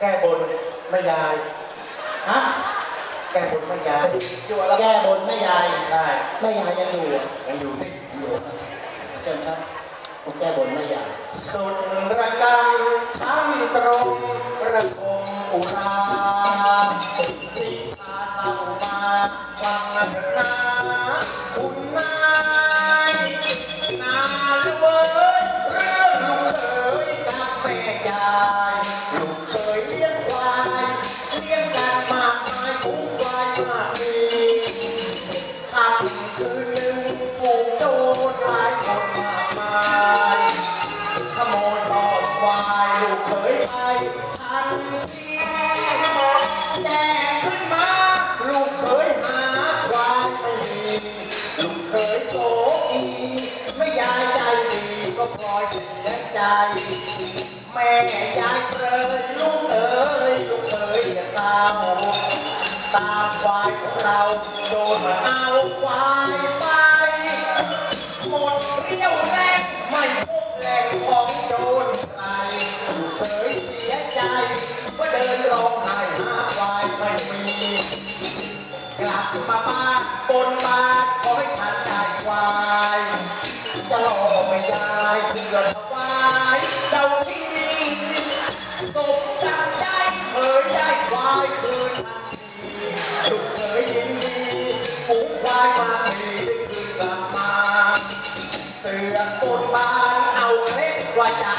แก้บนแม่ยายฮะแก้บนแม่ยายอยู่แล้วแก้บนแม่ยายได้แม่ยายยังอยู่ยังอยู่ที่อยู่เชิญครับผมแก้บนแม่ยายสุดระกังช่างตรงประคมอุรา เขยไปทันทีแจ้งขึ้นมา ลูกเขยหาวายไม่มีลูกเขยโสอีไม่ยายใจดีก็พลอยเสียใจ แม่ยายเปรยลูกเอ๋ยลูกเอ๋ยอย่าเศร้าตามควายของเราโดนมาเอาควายไปหมดเรี่ยวแรงไม่พบแหล่งของโจร มาบ้านบนบานขอให้ฉันได้ควายจะรอไม่ได้เพื่อถวายเจ้าที่สมจังใจเคยได้ควายคืนทันทีลูกเคยยินดีฝูงควายมาดีได้คืนกลับมาเสือกบนบานเอาเล็กว่าจะ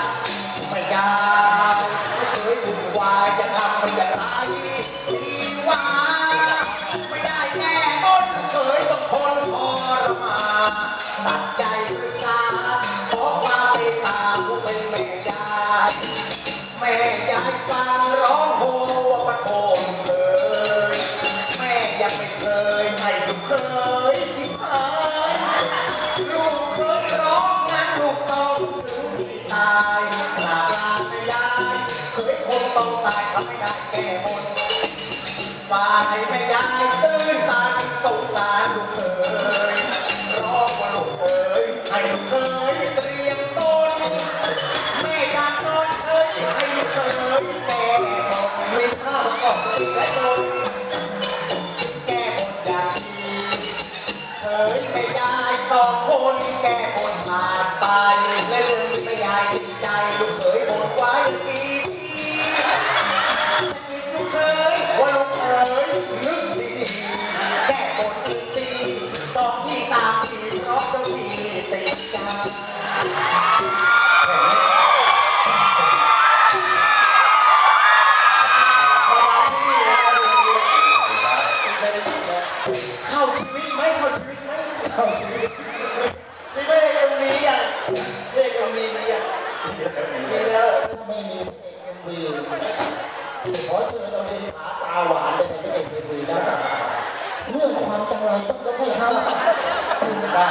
ไม่ได้ไม่เคยถูกควายจะทำไม่อย่างไรดีว่า ตัดใจปรึกษาขอความเมตตาผู้เป็นแม่ยายแม่ยายฟังร้องโหว่าปะโทนเลยแม่ยังไม่เคยให้ลูกเคยชิบหายลูกเคยร้องงั้นลูกต้องถึงที่ตายหนาลาไม่ได้เคยคงต้องตายทำไม่ได้แก้บนฝ่ายไม่ได้ตื้นตันสงสารลูกเคย ยไม่ยายสองคนแก่บนมานไปและลืมไม่ยายดีใจลูกเคยบนไว้ปีที่ลูกเคยว่าลูกเคยนึกดีๆแก่บนอีกทีสองที่สามทีเพราะเจ้าพี่ติดใจ ไม่ไม่ได้ยังมีอะไม่ได้ยังมีอะมีแล้วไม่มีเอ็มวีขอเชิญเราเลขาตาหวานไปในเอ็มวีได้เรื่องความจังไรต้องยกให้เขาได้